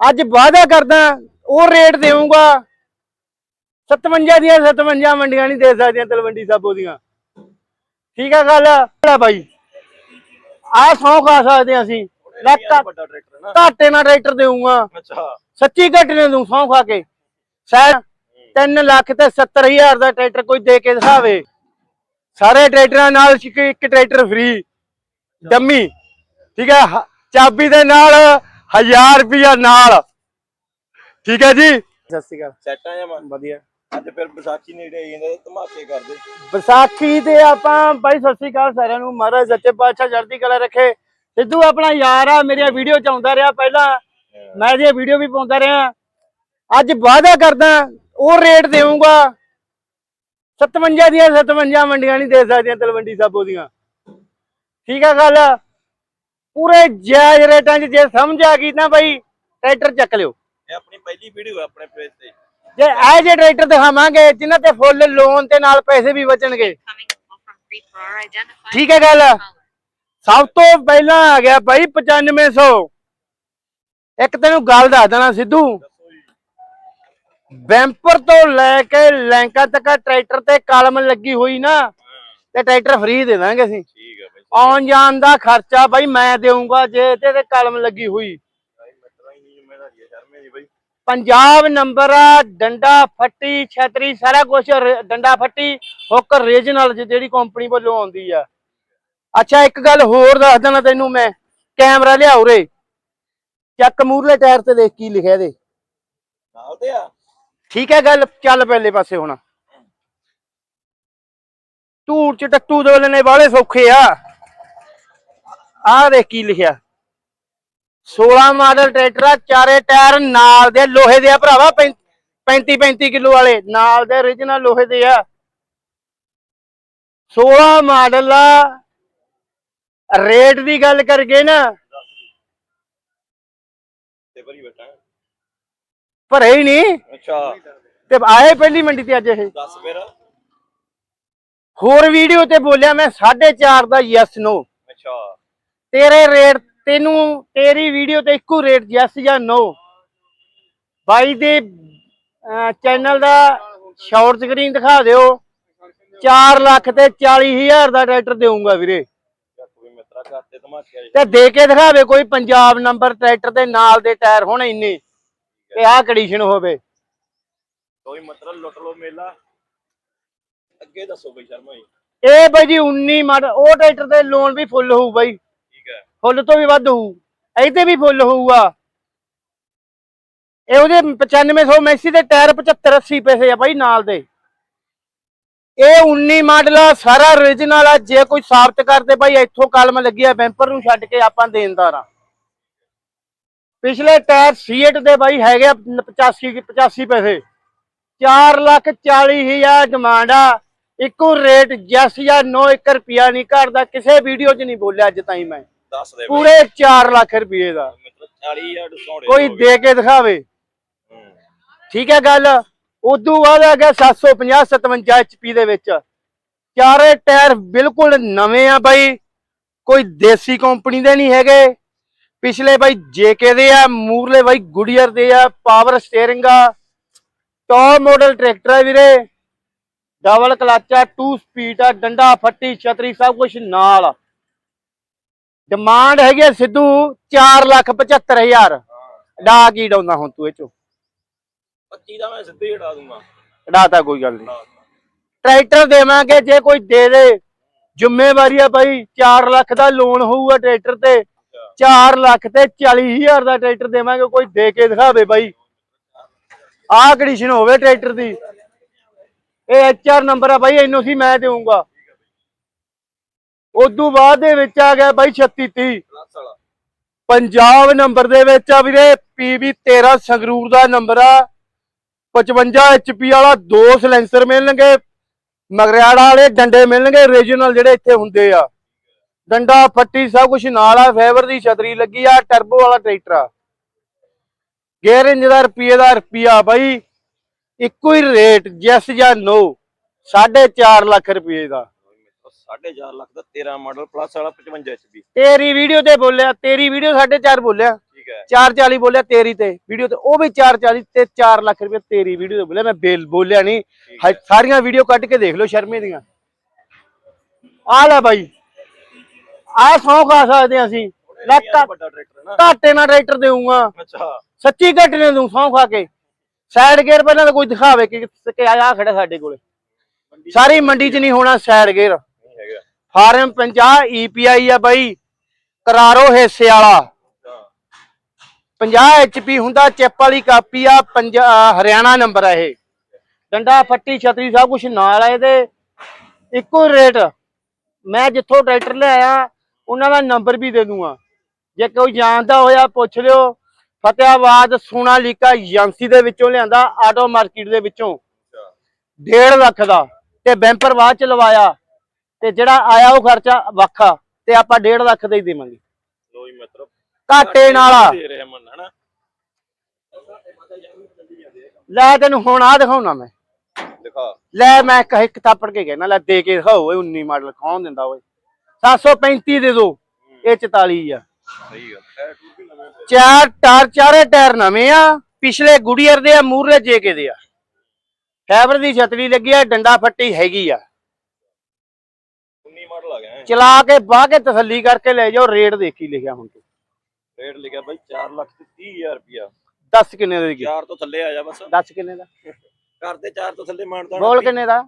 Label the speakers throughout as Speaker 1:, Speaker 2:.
Speaker 1: ਅੱਜ ਵਾਅਦਾ ਕਰਦਾ ਉਹ ਰੇਟ ਦੇਵਾਂਗਾ 57 ਦੀਆਂ 57 ਮੰਡੀਆਂ ਨਹੀਂ ਦੇ ਸਕਦੀਆਂ ਤਲਵੰਡੀ ਸਾਬੋ ਦੀਆਂ। ਠੀਕ ਆ ਗੱਲ? ਆ ਬਾਈ ਆ ਸੌ ਖਾ ਸਕਦੇ ਹਾਂ ਅਸੀਂ। ਲੈ ਘੱਟ-
Speaker 2: ਹੈ
Speaker 1: ਨਾਲ ਟਰੈਕਟਰ ਦੇਵਾਂਗਾ
Speaker 2: ਅੱਛਾ।
Speaker 1: ਸੱਚੀ ਘੱਟ ਨੇ ਦੂੰ ਸੌ ਖਾ ਕੇ। ਸੈਰ 3 ਲੱਖ ਤੇ 70000 ਦਾ ਟਰੈਕਟਰ ਕੋਈ ਦੇ ਕੇ ਦਿਖਾਵੇ। ਸਾਰੇ ਟਰੈਕਟਰਾਂ ਨਾਲ ਇੱਕ ਟਰੈਕਟਰ ਫ੍ਰੀ ਡੰਮੀ। ਠੀਕ ਹੈ ਹ- ਚਾਬੀ ਦੇ ਨਾਲ 1000 ਰੁਪਿਆ ਨਾਲ। ਠੀਕ ਹੈ ਜੀ? ਸਤਿ ਸ਼੍ਰੀ ਅਕਾਲ।
Speaker 2: ਸੈਟਾਂ ਜਾਂ ਮੈਂ
Speaker 1: ਵਧੀਆ।
Speaker 2: ਅੱਜ ਫਿਰ ਵਿਸਾਖੀ ਨੇੜੇ ਆਈ ਜਾਂਦੇ ਧਮਾਕੇ ਕਰਦੇ।
Speaker 1: ਵਿਸਾਖੀ ਤੇ ਆਪਾਂ ਬਾਈ ਸਤਿ ਸ਼੍ਰੀ ਅਕਾਲ ਸਾਰਿਆਂ ਨੂੰ। ਮਹਾਰਾਜ ਸੱਚੇ ਪਾਤਸ਼ਾਹ ਚੜ੍ਹਦੀ ਕਲਾ ਰੱਖੇ। ਸਿੱਧੂ ਆਪਣਾ ਯਾਰ ਆ ਮੇਰੀਆਂ ਵੀਡੀਓ ਚ ਆਉਂਦਾ ਰਿਹਾ ਪਹਿਲਾਂ। ਮੈਂ ਇਹਦੀਆਂ ਵੀਡੀਓ ਵੀ ਪਾਉਂਦਾ ਰਿਹਾ। ਅੱਜ ਵਾਅਦਾ ਕਰਦਾ ਉਹ ਰੇਟ ਦੇਵਾਂਗਾ 57 ਦੀਆਂ 57 ਮੰਡੀਆਂ ਨਹੀਂ ਦੇ ਸਕਦੀਆਂ ਤਲਵੰਡੀ ਸਾਬੋ ਦੀਆਂ। ਠੀਕ ਆ ਗੱਲ? ਪੂਰੇ ਜਾਇਜ਼ ਰੇਟਾਂ 'ਚ ਜੇ ਸਮਝ ਆ ਗਈ ਨਾ ਬਾਈ ਟਰੈਕਟਰ ਚੱਕ ਲਿਓ।
Speaker 2: ਇਹ ਆਪਣੀ ਪਹਿਲੀ ਵੀਡੀਓ ਹੈ ਆਪਣੇ ਪੇਜ ਤੇ।
Speaker 1: ਜੇ ਇਹ ਜੇ ਟਰੈਕਟਰ ਦਿਖਾਵਾਂਗੇ ਜਿਨ੍ਹਾਂ ਤੇ ਫੁੱਲ ਲੋਨ ਤੇ ਨਾਲ ਪੈਸੇ ਵੀ ਬਚਣਗੇ. ਠੀਕ ਹੈ ਗੱਲ? ਸਭ ਤੋਂ ਪਹਿਲਾਂ ਆ ਗਿਆ ਬਾਈ 9500 ਇੱਕ ਤੈਨੂੰ ਗੱਲ ਦੱਸ ਦੇਣਾ ਸਿੱਧੂ। ਬੈਂਪਰ ਤੋਂ ਲੈ ਕੇ ਲੈਂਕਾ ਤੱਕ ਟਰੈਕਟਰ ਤੇ ਕਲਮ ਲੱਗੀ ਹੋਈ ਨਾ ਤੇ ਟਰੈਕਟਰ ਫ੍ਰੀ ਦੇ ਦਾਂਗੇ ਅਸੀਂ।
Speaker 2: ਠੀਕ ਹੈ
Speaker 1: ਆਉਣ ਜਾਣ ਦਾ ਖਰਚਾ ਬਾਈ ਮੈਂ ਦੇਵਾਂਗਾ ਜੇ ਤੇ ਤੇ ਕਲਮ ਲੱਗੀ ਹੋਈ।
Speaker 2: ਦੀ
Speaker 1: ਪੰਜਾਬ ਨੰਬਰ ਡੰਡਾ ਫੱਟੀ ਛਤਰੀ ਸਾਰਾ ਕੁਝ ਡੰਡਾ ਫੱਟੀ ਹੁੱਕ ਰੀਜਨਲ ਜਿਹੜੀ ਕੰਪਨੀ ਵੱਲੋਂ ਆਉਂਦੀ ਆ। ਅੱਛਾ ਇੱਕ ਗੱਲ ਹੋਰ ਦੱਸ ਦੇਣਾ ਤੈਨੂੰ ਮੈਂ। ਕੈਮਰਾ ਲਿਆ ਉਰੇ ਚੱਕ ਮੂਰਲੇ ਟਾਇਰ ਤੇ ਦੇਖ ਕੀ ਲਿਖਿਆ ਇਹਦੇ।
Speaker 2: ਨਾਲ ਤੇ ਆ।
Speaker 1: ਠੀਕ ਹੈ ਗੱਲ ਚੱਲ ਪਹਿਲੇ ਪਾਸੇ ਹੁਣ। ਧੂੜ ਚ ਟੱਟੂ ਦੋਲਣੇ ਵਾਲੇ ਸੌਖੇ ਆ। ਆਹ ਦੇਖ ਕੀ ਲਿਖਿਆ। 16 ਮਾਡਲ ਟਰੈਕਟਰ ਆ ਚਾਰੇ ਟਾਇਰ ਨਾਲ ਦੇ ਲੋਹੇ ਦੇ ਆ ਭਰਾਵਾ 35 35 ਕਿਲੋ ਵਾਲੇ ਨਾਲ ਦੇ origignal ਲੋਹੇ ਦੇ ਆ। 16 ਮਾਡਲ ਆ ਰੇਟ ਦੀ ਗੱਲ ਕਰਗੇ ਨਾ।
Speaker 2: ਤੇ ਭਰੀ
Speaker 1: ਹੀ ਨਹੀਂ।
Speaker 2: ਅੱਛਾ।
Speaker 1: ਤੇ ਆਏ ਪਹਿਲੀ ਮੰਡੀ ਤੇ ਅੱਜ ਇਹ।
Speaker 2: ਫਿਰ।
Speaker 1: ਹੋਰ ਵੀਡੀਓ ਤੇ ਬੋਲਿਆ ਮੈਂ 4.5 ਦਾ ਯੈਸ ਨੋ ਤੇਰੇ ਰੇਟ ਤੈਨੂੰ ਤੇਰੀ ਵੀਡੀਓ ਤੇ ਇੱਕੋ ਰੇਟ ਯੈਸ ਜਾਂ ਨੋ ਬਾਈ ਦੇ ਚੈਨਲ ਦਾ ਸ਼ਾਰਟ ਸਕਰੀਨ ਦਿਖਾ ਦਿਓ। 4 ਲੱਖ ਤੇ 40 ਹਜ਼ਾਰ ਦਾ ਟਰੈਕਟਰ ਦੇਊਂਗਾ ਵੀਰੇ। ਤੇ ਦੇ ਕੇ ਦਿਖਾਵੇ ਕੋਈ ਪੰਜਾਬ ਨੰਬਰ ਟਰੈਕਟਰ ਦੇ ਨਾਲ ਦੇ ਟਾਇਰ ਹੋਣ ਇੰਨੇ ਤੇ ਆਹ ਕੰਡੀਸ਼ਨ ਹੋਵੇ।
Speaker 2: ਕੋਈ ਮਤਲਬ ਲੁੱਟ ਲੋ ਮੇਲਾ। ਅੱਗੇ ਦੱਸੋ ਬਈ ਸ਼ਰਮਾ ਜੀ।
Speaker 1: ਇਹ ਬਾਈ ਜੀ 19 ਮਾਡਲ ਉਹ ਟਰੈਕਟਰ ਤੇ ਲੋਨ ਵੀ ਫੁੱਲ ਹੋਊ ਬਾਈ। ਫੁੱਲ ਤੋਂ ਵੀ ਵੱਧ ਹੋਊ ਇਹਦੇ ਵੀ ਫੁੱਲ ਹੋਊਗਾ। ਇਹ ਉਹਦੇ 9500 ਮੈਸੀ ਦੇ ਟਾਇਰ 75 80 ਪੈਸੇ ਆ ਬਾਈ ਨਾਲ ਦੇ। ਇਹ 19 ਮਾਡਲ ਆ, ਸਾਰਾ origignal ਆ, ਜੇ ਕੋਈ ਸਾਬਤ ਕਰਦੇ ਬਾਈ, ਇੱਥੋਂ ਕਲਮ ਲੱਗੀ ਆ, ਬੈਂਪਰ ਨੂੰ ਛੱਡ ਕੇ ਆਪਾਂ ਦੇਣਦਾਰ ਆ। ਪਿਛਲੇ ਟਾਇਰ ਸੀਟ ਦੇ ਬਾਈ ਹੈਗੇ ਆ 85 85 ਪੈਸੇ। 4 ਲੱਖ 40 ਹਜ਼ਾਰ ਡਿਮਾਂਡ ਆ। ਇੱਕੋ ਰੇਟ ਜੈਸ ਜਾਂ 9 1 ਰੁਪਿਆ ਨਹੀਂ ਘਟਦਾ, ਕਿਸੇ ਵੀਡੀਓ 'ਚ ਨਹੀਂ ਬੋਲਿਆ ਅੱਜ ਤਾਈਂ ਮੈਂ।
Speaker 2: ਦੱਸ ਦੇ ਬਈ
Speaker 1: ਪੂਰੇ 4 ਲੱਖ ਰੁਪਏ ਦਾ।
Speaker 2: ਮਿੱਤਰ 40000 ਡਿਸਕਾਊਂਟ
Speaker 1: ਕੋਈ ਦੇ ਕੇ ਦਿਖਾਵੇ। ਠੀਕ ਹੈ ਗੱਲ? ਉਦੋਂ ਬਾਅਦ ਆ ਗਿਆ 750 57 HP ਦੇ ਵਿੱਚ। ਚਾਰੇ ਟਾਇਰ ਬਿਲਕੁਲ ਨਵੇਂ ਆ ਬਾਈ। ਕੋਈ ਦੇਸੀ ਕੰਪਨੀ ਦੇ ਨਹੀਂ ਹੈਗੇ। ਪਿਛਲੇ ਬਾਈ ਜੇਕੇ ਦੇ ਆ ਮੂਰਲੇ ਬਾਈ ਗੁਡੀਅਰ ਦੇ ਆ ਪਾਵਰ ਸਟੀਅਰਿੰਗ ਆ। ਟੌਪ ਮਾਡਲ ਟਰੈਕਟਰ ਆ ਵੀਰੇ। ਡਬਲ ਕਲਚ ਆ 2 ਸਪੀਡ ਆ ਡੰਡਾ ਫੱਟੀ ਛਤਰੀ ਸਭ ਕੁਝ ਨਾਲ ਆ। ਡਿਮਾਂਡ ਹੈਗੀ ਆ ਸਿੱਧੂ 475000 ਡਾ ਕੀ ਡਾਉਂਦਾ ਹੁਣ ਤੂੰ ਇਹ ਚੋਂ?
Speaker 2: 25 ਦਾ ਮੈਂ ਸਿੱਧੇ ਹਟਾ ਦੂੰਗਾ।
Speaker 1: ਡਾਤਾ ਕੋਈ ਗੱਲ ਨਹੀਂ। ਟਰੈਕਟਰ ਦੇਵਾਂਗੇ ਜੇ ਕੋਈ ਦੇ ਦੇ। ਜ਼ਿੰਮੇਵਾਰੀ ਆ ਬਾਈ 4 ਲੱਖ ਦਾ ਲੋਨ ਹੋਊਗਾ ਟਰੈਕਟਰ ਤੇ। 4 ਲੱਖ ਤੇ 40000 ਦਾ ਟਰੈਕਟਰ ਦੇਵਾਂਗੇ ਕੋਈ ਦੇ ਕੇ ਦਿਖਾਵੇ ਬਾਈ। ਆਹ ਕੰਡੀਸ਼ਨ ਹੋਵੇ ਟਰੈਕਟਰ ਦੀ। ਇਹ ਐਚਆਰ ਨੰਬਰ ਆ ਇਹਨੂੰ ਸੀ ਮੈਂ ਦੇਵਾਂਗਾ ਉਦੋਂ ਬਾਅਦ ਦੇ ਵਿੱਚ ਆ ਗਿਆ ਬਾਈ 3630
Speaker 2: ਪਲੱਸ
Speaker 1: ਪੰਜਾਬ ਨੰਬਰ ਦੇ ਵਿੱਚ ਆ ਵੀਰੇ PB 13 ਸੰਗਰੂਰ ਦਾ ਨੰਬਰ ਆ। 55 HP ਵਾਲਾ ਦੋ ਸਿਲੈਂਸਰ ਮਿਲਣਗੇ। ਮਗਰਿਆੜਾ ਵਾਲੇ ਡੰਡੇ ਮਿਲਣਗੇ ਰੀਜਨਲ ਜਿਹੜੇ ਇੱਥੇ ਹੁੰਦੇ ਆ। ਡੰਡਾ ਫੱਟੀ ਸਭ ਕੁਝ ਨਾਲ ਆ ਫਾਈਬਰ ਦੀ ਛਤਰੀ ਲੱਗੀ ਆ ਟਰਬੋ ਵਾਲਾ ਟਰੈਕਟਰ ਆ। ਗੇਅਰ ਇੰਜ ਦਾ ਰੁਪਈਏ ਦਾ ਰੁਪਈਆ ਬਾਈ, ਇੱਕੋ ਹੀ ਰੇਟ ਜੈਸ ਜਾਂ ਨੋ 4.5 ਲੱਖ ਰੁਪਏ ਦਾ।
Speaker 2: 4.5 ਲੱਖ ਦਾ 13 ਮਾਡਲ ਪਲੱਸ ਵਾਲਾ 55 HP
Speaker 1: ਤੇਰੀ ਵੀਡੀਓ ਤੇ ਬੋਲਿਆ ਤੇਰੀ ਵੀਡੀਓ 4.5 ਬੋਲਿਆ।
Speaker 2: ਠੀਕ ਹੈ।
Speaker 1: 440 ਬੋਲਿਆ ਤੇਰੀ ਤੇ। ਵੀਡੀਓ ਤੇ ਉਹ ਵੀ 440 ਤੇ 4 ਲੱਖ ਰੁਪਏ ਤੇਰੀ ਵੀਡੀਓ ਤੇ ਬੋਲਿਆ। ਮੈਂ ਬੇਲ ਬੋਲਿਆ ਨਹੀਂ ਸਾਰੀਆਂ ਵੀਡੀਓ ਕੱਢ ਕੇ ਦੇਖ ਲਓ ਸ਼ਰਮੇ ਦੀਆਂ। ਆ ਲੈ ਬਾਈ। ਆ ਸੌ ਖਾ ਸਕਦੇ ਅਸੀਂ। ਘੱਟ- ਨਾਲ ਟਰੈਕਟਰ ਦੇਊਂਗਾ।
Speaker 2: ਅੱਛਾ।
Speaker 1: ਸੱਚੀ ਘੱਟ ਨੇ ਦੂੰ ਸੌ ਖਾ ਕੇ। ਸਾਈਡ ਗੇਅਰ ਪਹਿਲਾਂ ਤਾਂ ਕੋਈ ਦਿਖਾਵੇ ਕਿ ਕਿ ਆ ਖੜਾ ਸਾਡੇ ਕੋਲੇ। ਸਾਰੀ ਮੰਡੀ 'ਚ ਨਹੀਂ ਹੋਣਾ ਸਾਈਡ ਗੇਅਰ ਫਾਰਮ 50 ਈਪੀਆਈ ਆ ਬਾਈ ਕਰਾਰੋ ਹਿੱਸੇ ਵਾਲਾ।
Speaker 2: ਅੱਛਾ
Speaker 1: 50 ਐਚਪੀ ਹੁੰਦਾ ਚਿੱਪ ਵਾਲੀ ਕਾਪੀ ਆ ਹਰਿਆਣਾ ਨੰਬਰ ਆ ਇਹ। ਡੰਡਾ ਫੱਟੀ ਛਤਰੀ ਸਭ ਕੁਝ ਨਾਲ ਆ ਇਹਦੇ। ਇੱਕੋ ਰੇਟ ਮੈਂ ਜਿੱਥੋਂ ਟਰੈਕਟਰ ਲਿਆਇਆ ਉਹਨਾਂ ਦਾ ਨੰਬਰ ਵੀ ਦੇ ਦੂੰਗਾ। ਜੇ ਕੋਈ ਜਾਣਦਾ ਹੋਇਆ ਪੁੱਛ ਲਿਓ। ਫਤਿਆਬਾਦ ਸੋਨਾਲੀਕਾ ਏਜੰਸੀ ਦੇ ਵਿੱਚੋਂ ਲਿਆਂਦਾ ਆਟੋ ਮਾਰਕੀਟ ਦੇ ਵਿੱਚੋਂ।
Speaker 2: ਅੱਛਾ।
Speaker 1: 1.5 ਲੱਖ ਦਾ ਤੇ ਬੈਂਪਰ ਬਾਅਦ ਚ ਲਵਾਇਆ। ਤੇ ਜਿਹੜਾ ਆਇਆ ਉਹ ਖਰਚਾ ਵੱਖਾ ਤੇ ਆਪਾਂ 1.5 ਲੱਖ ਦਾ ਹੀ ਦੇਵਾਂਗੇ।
Speaker 2: ਲੋ ਜੀ ਮਿੱਤਰੋ
Speaker 1: ਘਾਟੇ ਨਾਲ ਆ।
Speaker 2: ਦੇ ਰਿਹਾ ਮਨ ਹਨਾ?
Speaker 1: ਲੈ ਤੈਨੂੰ ਹੁਣ ਆ ਦਿਖਾਉਣਾ ਮੈਂ।
Speaker 2: ਦਿਖਾ।
Speaker 1: ਲੈ ਮੈਂ ਕਹੇ ਇੱਕ ਥਾਪੜ ਕੇ ਕਹਿਣਾ ਲੈ ਦੇ ਕੇ ਦਿਖਾਓ ਓਏ 19 ਮਾਡਲ ਕੌਣ ਦਿੰਦਾ ਓਏ। 735 ਦੇ ਦੋ ਇਹ 44 ਆ।
Speaker 2: ਸਹੀ ਗੱਲ।
Speaker 1: ਚਾਰ ਟਾਰ ਚਾਰੇ ਟਾਇਰ ਨਵੇਂ ਆ ਪਿਛਲੇ ਗੁਡੀਅਰ ਦੇ ਆ ਮੂਰਲੇ ਜੇਕੇ ਦੇ ਆ। ਫਾਈਬਰ ਦੀ ਛਤਰੀ ਲੱਗੀ ਆ ਡੰਡਾ ਫੱਟੀ ਹੈਗੀ ਆ। ਚਲਾ ਕੇ ਬਾਹ ਕੇ ਤਸੱਲੀ ਕਰਕੇ ਲੈ ਜਾਓ ਰੇਟ ਦੇਖੀ ਲਿਖਿਆ ਹੁਣ ਤੂੰ।
Speaker 2: ਰੇਟ ਲਿਖਿਆ ਬਾਈ 4 ਲੱਖ ਤੇ 30000 ਰੁਪਿਆ
Speaker 1: ਦੱਸ ਕਿੰਨੇ ਦੇ
Speaker 2: 4 ਤੋਂ ਥੱਲੇ ਆ ਜਾ ਬਸ।
Speaker 1: ਦੱਸ ਕਿੰਨੇ ਦਾ?
Speaker 2: ਕਰਦੇ 4 ਤੋਂ ਥੱਲੇ ਮਾਨਤਾ
Speaker 1: ਬੋਲ ਕਿੰਨੇ ਦਾ?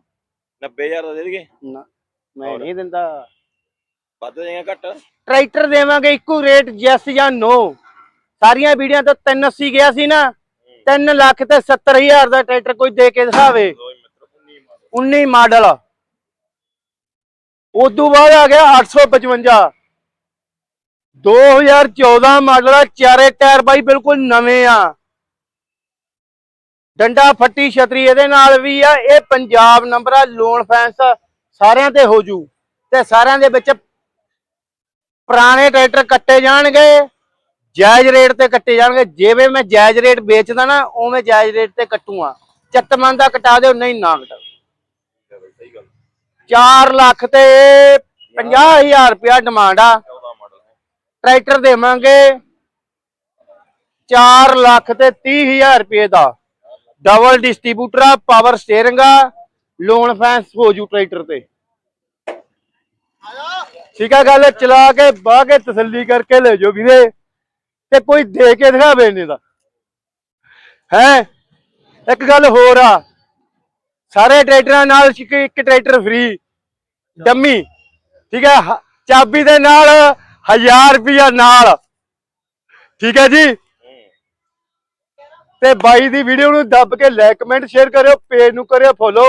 Speaker 2: 90000 ਦਾ ਦੇ ਦੇਗੇ
Speaker 1: ਨਾ ਮੈਂ ਨਹੀਂ ਦਿੰਦਾ।
Speaker 2: ਵੱਧ ਜਾਏਗਾ ਘੱਟ।
Speaker 1: ਟਰੈਕਟਰ ਦੇਵਾਂਗੇ ਇੱਕੋ ਰੇਟ ਯੈਸ ਜਾਂ ਨੋ ਸਾਰੀਆਂ ਵੀਡੀਓ ਤੋਂ 380 ਗਿਆ ਸੀ ਨਾ 3 ਲੱਖ ਤੇ 70000 ਦਾ ਟਰੈਕਟਰ ਕੋਈ ਦੇ ਕੇ ਦਿਖਾਵੇ।
Speaker 2: ਲੋ ਜੀ ਮਿੱਤਰੋ 19 ਮਾਡਲ
Speaker 1: 19 ਮਾਡਲ ਬਾਅਦ ਆ ਗਿਆ 855 2014 ਮਾਡਲ ਆ, ਚਾਰੇ ਟਾਇਰ ਬਾਈ ਬਿਲਕੁਲ ਨਵੇਂ ਆ। ਡੰਡਾ ਫੱਟੀ ਛਤਰੀ ਇਹਦੇ ਨਾਲ ਵੀ ਆ, ਇਹ ਪੰਜਾਬ ਨੰਬਰ ਆ ਲੋਨ ਫੈਂਸ ਸਾਰਿਆਂ ਤੇ ਹੋ ਜੂ ਤੇ ਸਾਰਿਆਂ ਦੇ ਵਿੱਚ ਪੁਰਾਣੇ ਟਰੈਕਟਰ ਕੱਟੇ ਜਾਣਗੇ, ਜਾਇਜ਼ ਰੇਟ ਤੇ ਕੱਟੇ ਜਾਣਗੇ। ਜਿਵੇਂ ਮੈਂ ਜਾਇਜ਼ ਰੇਟ ਵੇਚਦਾ ਨਾ, ਉਵੇਂ ਜਾਇਜ਼ ਰੇਟ ਤੇ ਕੱਟੂਆ ਚੱਤਮਨ ਦਾ ਕਟਾ ਦਿਓ, ਨਹੀਂ ਨਾ ਕਟਾ
Speaker 2: ਠੀਕ ਹੈ ਬਾਈ ਸਹੀ ਗੱਲ
Speaker 1: 4 ਲੱਖ ਤੇ 50000 ਰੁਪਇਆ ਡਿਮਾਂਡ ਆ।
Speaker 2: 14 ਮਾਡਲ ਹੈ
Speaker 1: ਟਰੈਕਟਰ ਦੇਵਾਂਗੇ 4 ਲੱਖ ਤੇ 30000 ਰੁਪਏ ਦਾ। ਡਬਲ ਡਿਸਟ੍ਰੀਬਿਊਟਰ ਆ ਪਾਵਰ ਸਟੀਅਰਿੰਗ ਆ ਲੋਨ ਫੈਂਸ ਹੋ ਜੂ ਟਰੈਕਟਰ ਤੇ। ਠੀਕ ਆ ਗੱਲ ਚਲਾ ਕੇ ਬਾਹ ਕੇ ਤਸੱਲੀ ਕਰਕੇ ਲੈ ਜਾਓ ਵੀਰੇ। ਤੇ ਕੋਈ ਦੇ ਕੇ ਦਿਖਾਵੇ ਇਹਨੇ ਦਾ ਹੈ? ਇੱਕ ਗੱਲ ਹੋਰ ਆ ਸਾਰੇ ਟਰੈਕਟਰਾਂ ਨਾਲ ਇੱਕ ਇੱਕ ਟਰੈਕਟਰ ਫ੍ਰੀ ਡੰਮੀ ਠੀਕ ਹੈ? ਹ- ਚਾਬੀ ਦੇ ਨਾਲ 1000 ਰੁਪਿਆ ਨਾਲ। ਠੀਕ ਹੈ ਜੀ? ਤੇ ਬਾਈ ਦੀ ਵੀਡੀਓ ਨੂੰ ਦੱਬ ਕੇ ਲਾਈਕ ਕਮੈਂਟ ਸ਼ੇਅਰ ਕਰਿਓ ਪੇਜ ਨੂੰ ਕਰਿਓ ਫੋਲੋ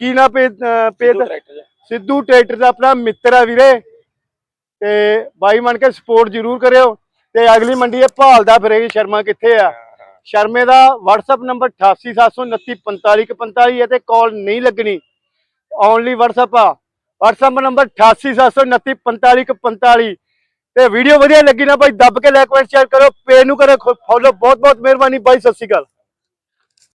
Speaker 1: ਕੀ ਨਾ ਪੇਜ ਪੇਜ
Speaker 2: ਦੋ ਹੈ
Speaker 1: ਸਿੱਧੂ ਟਰੈਕਟਰ ਦਾ ਆਪਣਾ ਮਿੱਤਰ ਆ ਵੀਰੇ। ਤੇ ਬਾਈ ਬਣ ਕੇ ਸਪੋਰਟ ਜ਼ਰੂਰ ਕਰਿਓ। ਤੇ ਅਗਲੀ ਮੰਡੀ ਇਹ ਭਾਲਦਾ ਫਿਰੇਗੀ ਸ਼ਰਮਾ ਕਿੱਥੇ ਆ? ਸ਼ਰਮੇ ਦਾ WhatsApp ਨੰਬਰ 8879455145 ਹੈ ਤੇ ਕਾਲ ਨਹੀਂ ਲੱਗਣੀ। ਓਨਲੀ WhatsApp ਆ। WhatsApp ਨੰਬਰ 8879455145 ਤੇ ਵੀਡੀਓ ਵਧੀਆ ਲੱਗੀ ਨਾ ਭਾਈ, ਦੱਬ ਕੇ ਲਾਈਕ ਕਮੈਂਟ ਸ਼ੇਅਰ ਕਰੋ ਪੇਜ ਨੂੰ ਕਰੋ ਫੋਲੋ ਬਹੁਤ ਬਹੁਤ ਮਿਹਰਬਾਨੀ ਬਾਈ, ਸਤਿ ਸ਼੍ਰੀ ਅਕਾਲ।